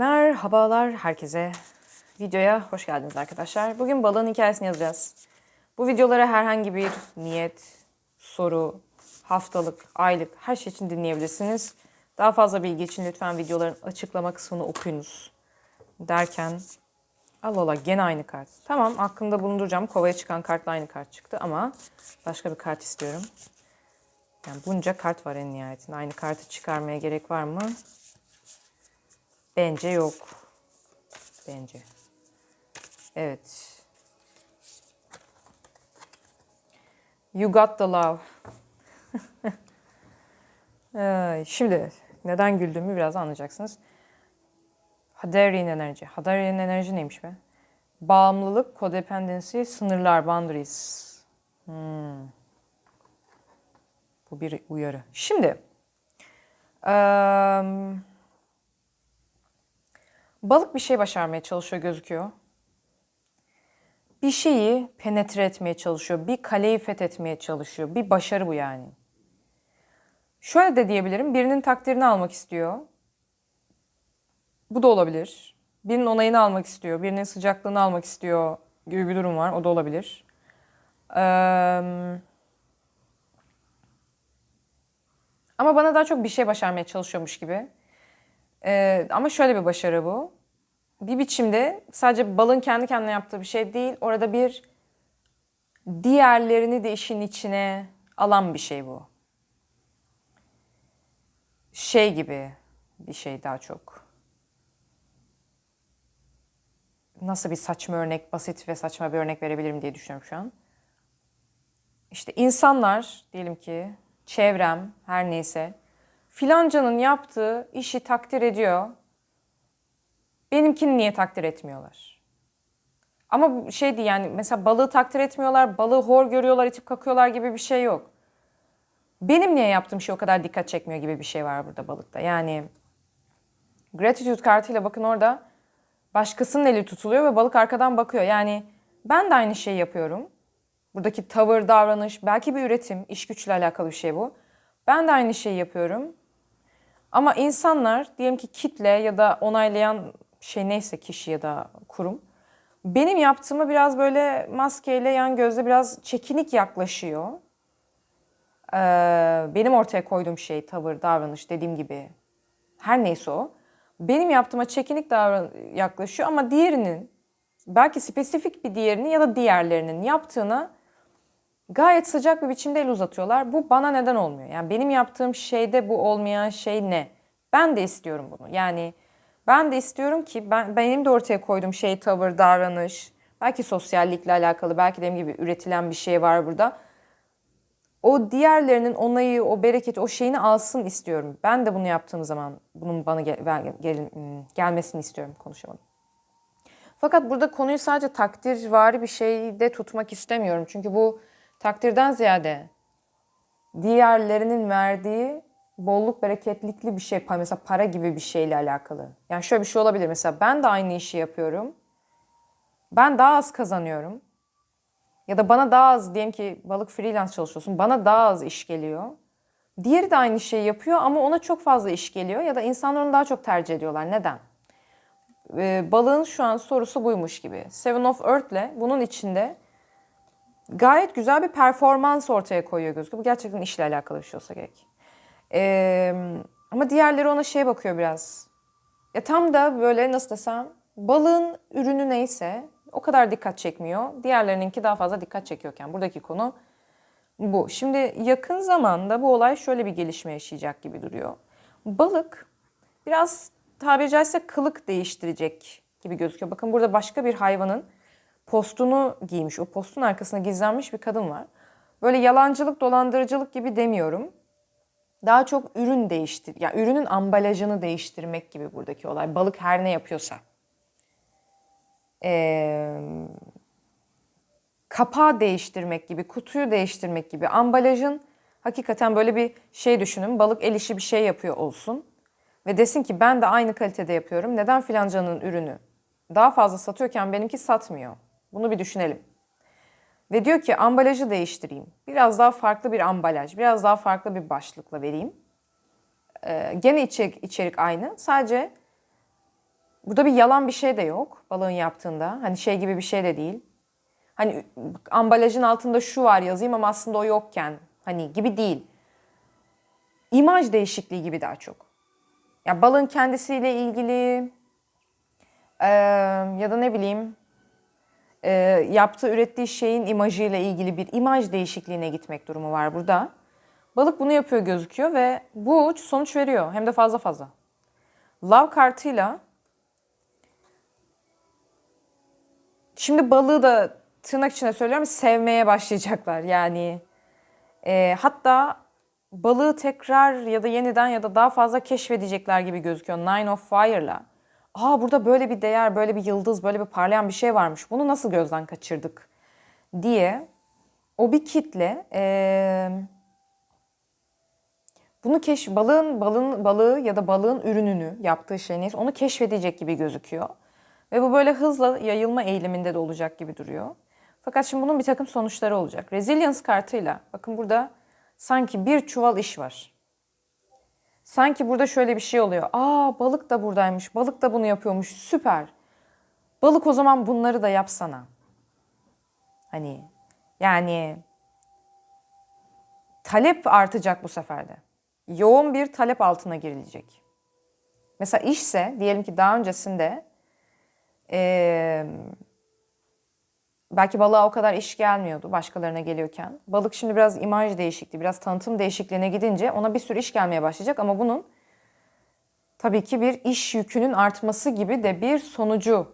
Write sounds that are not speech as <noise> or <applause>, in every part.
Merhabalar herkese. Videoya hoş geldiniz arkadaşlar. Bugün balığın hikayesini yazacağız. Bu videolara herhangi bir niyet, soru, haftalık, aylık her şey için dinleyebilirsiniz. Daha fazla bilgi için lütfen videoların açıklama kısmını okuyunuz. Derken Allah Allah gene aynı kart. Tamam aklımda bulunduracağım. Kovaya çıkan kartla aynı kart çıktı ama başka bir kart istiyorum. Yani bunca kart var en nihayetinde. Aynı kartı çıkarmaya gerek var mı? Bence yok. Bence. Evet. You got the love. <laughs> Şimdi neden güldüğümü biraz anlayacaksınız. Hadarian enerji. Hadarian enerji neymiş be? Bağımlılık, codependency, sınırlar, boundaries. Hmm. Bu bir uyarı. Şimdi eee, balık bir şey başarmaya çalışıyor gözüküyor. Bir şeyi penetre etmeye çalışıyor. Bir kaleyi fethetmeye çalışıyor. Bir başarı bu yani. Şöyle de diyebilirim. Birinin takdirini almak istiyor. Bu da olabilir. Birinin onayını almak istiyor. Birinin sıcaklığını almak istiyor gibi bir durum var. O da olabilir. Eee Ama bana daha çok bir şey başarmaya çalışıyormuş gibi. Ee, ama şöyle bir başarı bu. Bir biçimde sadece balın kendi kendine yaptığı bir şey değil. Orada bir diğerlerini de işin içine alan bir şey bu. Şey gibi bir şey daha çok. Nasıl bir saçma örnek, basit ve saçma bir örnek verebilirim diye düşünüyorum şu an. İşte insanlar diyelim ki çevrem her neyse filancanın yaptığı işi takdir ediyor. Benimkini niye takdir etmiyorlar? Ama şeydi yani mesela balığı takdir etmiyorlar, balığı hor görüyorlar, itip kakıyorlar gibi bir şey yok. Benim niye yaptığım şey o kadar dikkat çekmiyor gibi bir şey var burada balıkta. Yani gratitude kartıyla bakın orada başkasının eli tutuluyor ve balık arkadan bakıyor. Yani ben de aynı şeyi yapıyorum. Buradaki tavır, davranış, belki bir üretim, iş güçle alakalı bir şey bu. Ben de aynı şeyi yapıyorum. Ama insanlar, diyelim ki kitle ya da onaylayan şey neyse kişi ya da kurum, benim yaptığımı biraz böyle maskeyle, yan gözle biraz çekinik yaklaşıyor. Ee, benim ortaya koyduğum şey, tavır, davranış dediğim gibi her neyse o. Benim yaptığıma çekinik davran yaklaşıyor ama diğerinin, belki spesifik bir diğerini ya da diğerlerinin yaptığına gayet sıcak bir biçimde el uzatıyorlar. Bu bana neden olmuyor? Yani benim yaptığım şeyde bu olmayan şey ne? Ben de istiyorum bunu. Yani ben de istiyorum ki ben benim de ortaya koyduğum şey tavır, davranış, belki sosyallikle alakalı, belki dediğim gibi üretilen bir şey var burada. O diğerlerinin onayı, o bereketi, o şeyini alsın istiyorum. Ben de bunu yaptığım zaman bunun bana gel, gel, gelmesini istiyorum. Konuşamadım. Fakat burada konuyu sadece takdirvari bir şeyde tutmak istemiyorum. Çünkü bu takdirden ziyade diğerlerinin verdiği bolluk bereketlikli bir şey, mesela para gibi bir şeyle alakalı. Yani şöyle bir şey olabilir mesela ben de aynı işi yapıyorum. Ben daha az kazanıyorum. Ya da bana daha az diyelim ki balık freelance çalışıyorsun. Bana daha az iş geliyor. Diğeri de aynı şeyi yapıyor ama ona çok fazla iş geliyor ya da insanlar onu daha çok tercih ediyorlar. Neden? Ee, balığın şu an sorusu buymuş gibi. Seven of Earth'le bunun içinde gayet güzel bir performans ortaya koyuyor gözüküyor. Bu gerçekten işle alakalı bir şey olsa gerek. Ee, ama diğerleri ona şey bakıyor biraz. Ya tam da böyle nasıl desem balığın ürünü neyse o kadar dikkat çekmiyor. Diğerlerininki daha fazla dikkat çekiyorken buradaki konu bu. Şimdi yakın zamanda bu olay şöyle bir gelişme yaşayacak gibi duruyor. Balık biraz tabiri caizse kılık değiştirecek gibi gözüküyor. Bakın burada başka bir hayvanın postunu giymiş. O postun arkasına gizlenmiş bir kadın var. Böyle yalancılık, dolandırıcılık gibi demiyorum. Daha çok ürün değiştir, yani ürünün ambalajını değiştirmek gibi buradaki olay. Balık her ne yapıyorsa. Ee, kapağı değiştirmek gibi, kutuyu değiştirmek gibi, ambalajın hakikaten böyle bir şey düşünün. Balık el işi bir şey yapıyor olsun ve desin ki ben de aynı kalitede yapıyorum. Neden filancanın ürünü daha fazla satıyorken benimki satmıyor? Bunu bir düşünelim. Ve diyor ki ambalajı değiştireyim. Biraz daha farklı bir ambalaj, biraz daha farklı bir başlıkla vereyim. Ee, gene içerik, içerik aynı. Sadece Burada bir yalan bir şey de yok balığın yaptığında. Hani şey gibi bir şey de değil. Hani ambalajın altında şu var yazayım ama aslında o yokken hani gibi değil. İmaj değişikliği gibi daha çok. Ya balığın kendisiyle ilgili eee, ya da ne bileyim eee, yaptığı ürettiği şeyin imajıyla ilgili bir imaj değişikliğine gitmek durumu var burada. Balık bunu yapıyor gözüküyor ve bu sonuç veriyor hem de fazla fazla. Love kartıyla şimdi balığı da tırnak içine söylüyorum sevmeye başlayacaklar. Yani e, hatta balığı tekrar ya da yeniden ya da daha fazla keşfedecekler gibi gözüküyor Nine of Fire'la. Aa burada böyle bir değer, böyle bir yıldız, böyle bir parlayan bir şey varmış. Bunu nasıl gözden kaçırdık diye o bir kitle e, bunu keş balığın balığın balığı ya da balığın ürününü yaptığı şey neyse onu keşfedecek gibi gözüküyor. Ve bu böyle hızla yayılma eğiliminde de olacak gibi duruyor. Fakat şimdi bunun bir takım sonuçları olacak. Resilience kartıyla bakın burada sanki bir çuval iş var. Sanki burada şöyle bir şey oluyor. Aa balık da buradaymış. Balık da bunu yapıyormuş. Süper. Balık o zaman bunları da yapsana. Hani yani talep artacak bu sefer de. Yoğun bir talep altına girilecek. Mesela işse diyelim ki daha öncesinde eee, belki balığa o kadar iş gelmiyordu başkalarına geliyorken. Balık şimdi biraz imaj değişikliği, biraz tanıtım değişikliğine gidince ona bir sürü iş gelmeye başlayacak ama bunun tabii ki bir iş yükünün artması gibi de bir sonucu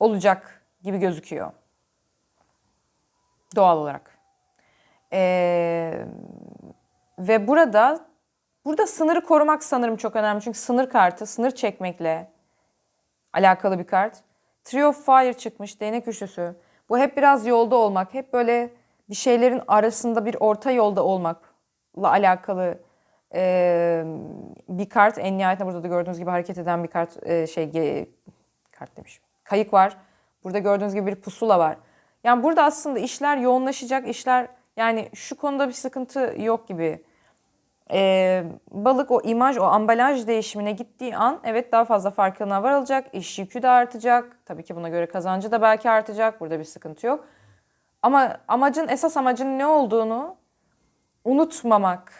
olacak gibi gözüküyor. Doğal olarak. Ee, ve burada burada sınırı korumak sanırım çok önemli. Çünkü sınır kartı, sınır çekmekle alakalı bir kart. Three of Fire çıkmış, değnek üçlüsü. Bu hep biraz yolda olmak, hep böyle bir şeylerin arasında bir orta yolda olmakla alakalı e, bir kart. En nihayetinde burada da gördüğünüz gibi hareket eden bir kart, e, şey ge- kart demişim. Kayık var. Burada gördüğünüz gibi bir pusula var. Yani burada aslında işler yoğunlaşacak, işler yani şu konuda bir sıkıntı yok gibi. Ee, balık o imaj, o ambalaj değişimine gittiği an evet daha fazla farkına varılacak. iş yükü de artacak. Tabii ki buna göre kazancı da belki artacak. Burada bir sıkıntı yok. Ama amacın, esas amacın ne olduğunu unutmamak.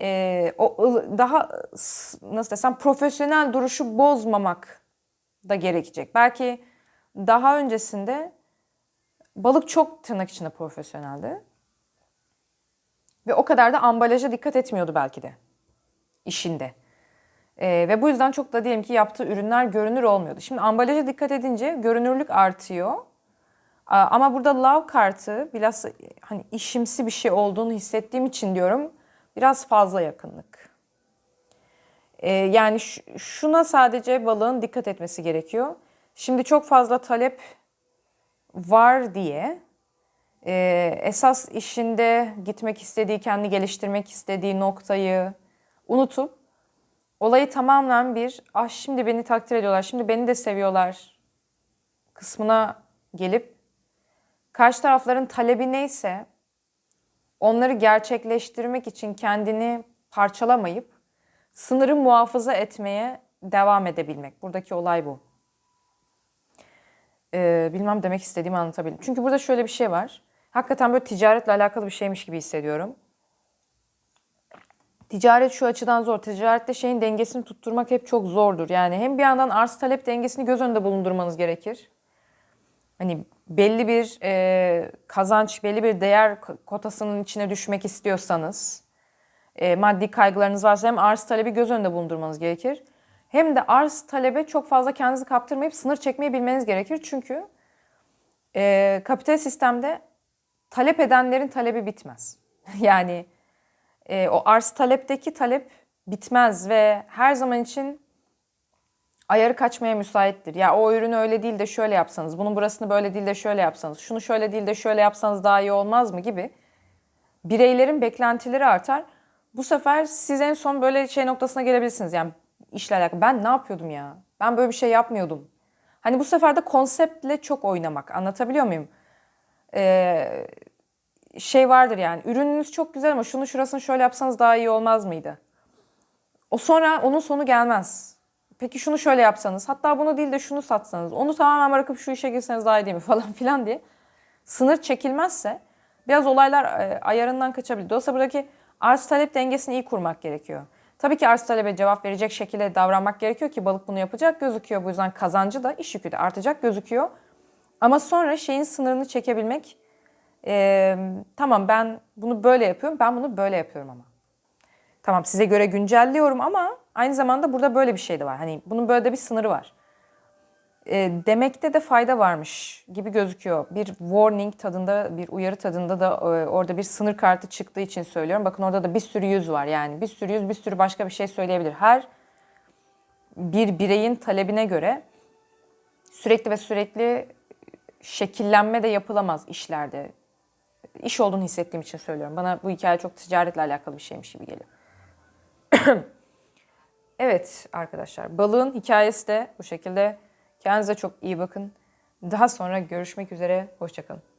ee, o daha nasıl desem profesyonel duruşu bozmamak da gerekecek. Belki daha öncesinde balık çok tırnak içinde profesyoneldi. Ve o kadar da ambalaja dikkat etmiyordu belki de işinde. Ee, ve bu yüzden çok da diyelim ki yaptığı ürünler görünür olmuyordu. Şimdi ambalaja dikkat edince görünürlük artıyor. Ama burada love kartı biraz hani işimsi bir şey olduğunu hissettiğim için diyorum biraz fazla yakınlık. Ee, yani şuna sadece balığın dikkat etmesi gerekiyor. Şimdi çok fazla talep var diye e, esas işinde gitmek istediği, kendi geliştirmek istediği noktayı unutup olayı tamamen bir ah şimdi beni takdir ediyorlar, şimdi beni de seviyorlar kısmına gelip karşı tarafların talebi neyse onları gerçekleştirmek için kendini parçalamayıp sınırı muhafaza etmeye devam edebilmek. Buradaki olay bu. Ee, bilmem demek istediğimi anlatabildim. Çünkü burada şöyle bir şey var. Hakikaten böyle ticaretle alakalı bir şeymiş gibi hissediyorum. Ticaret şu açıdan zor. Ticarette şeyin dengesini tutturmak hep çok zordur. Yani hem bir yandan arz talep dengesini göz önünde bulundurmanız gerekir. Hani belli bir e, kazanç, belli bir değer kotasının içine düşmek istiyorsanız, e, maddi kaygılarınız varsa hem arz talebi göz önünde bulundurmanız gerekir. Hem de arz talebe çok fazla kendinizi kaptırmayıp sınır çekmeyi bilmeniz gerekir. Çünkü e, kapital sistemde talep edenlerin talebi bitmez. <laughs> yani e, o arz talepteki talep bitmez ve her zaman için ayarı kaçmaya müsaittir. Ya o ürünü öyle değil de şöyle yapsanız, bunun burasını böyle değil de şöyle yapsanız, şunu şöyle değil de şöyle yapsanız daha iyi olmaz mı gibi bireylerin beklentileri artar. Bu sefer siz en son böyle şey noktasına gelebilirsiniz. Yani işle alakalı. Ben ne yapıyordum ya? Ben böyle bir şey yapmıyordum. Hani bu sefer de konseptle çok oynamak. Anlatabiliyor muyum? Ee, şey vardır yani. Ürününüz çok güzel ama şunu şurasını şöyle yapsanız daha iyi olmaz mıydı? O sonra onun sonu gelmez. peki şunu şöyle yapsanız, hatta bunu değil de şunu satsanız, onu tamamen bırakıp şu işe girseniz daha iyi değil mi <laughs> falan filan diye sınır çekilmezse biraz olaylar e, ayarından kaçabilir. Dolayısıyla buradaki arz talep dengesini iyi kurmak gerekiyor. Tabii ki arz talebe cevap verecek şekilde davranmak gerekiyor ki balık bunu yapacak gözüküyor. Bu yüzden kazancı da iş yükü de artacak gözüküyor. Ama sonra şeyin sınırını çekebilmek, e, tamam ben bunu böyle yapıyorum, ben bunu böyle yapıyorum ama. Tamam size göre güncelliyorum ama aynı zamanda burada böyle bir şey de var. Hani bunun böyle de bir sınırı var. E, demekte de fayda varmış gibi gözüküyor. Bir warning tadında, bir uyarı tadında da e, orada bir sınır kartı çıktığı için söylüyorum. Bakın orada da bir sürü yüz var yani. Bir sürü yüz, bir sürü başka bir şey söyleyebilir. Her bir bireyin talebine göre sürekli ve sürekli şekillenme de yapılamaz işlerde. İş olduğunu hissettiğim için söylüyorum. Bana bu hikaye çok ticaretle alakalı bir şeymiş gibi geliyor. <clears throat> evet arkadaşlar balığın hikayesi de bu şekilde. Kendinize çok iyi bakın. Daha sonra görüşmek üzere. Hoşçakalın.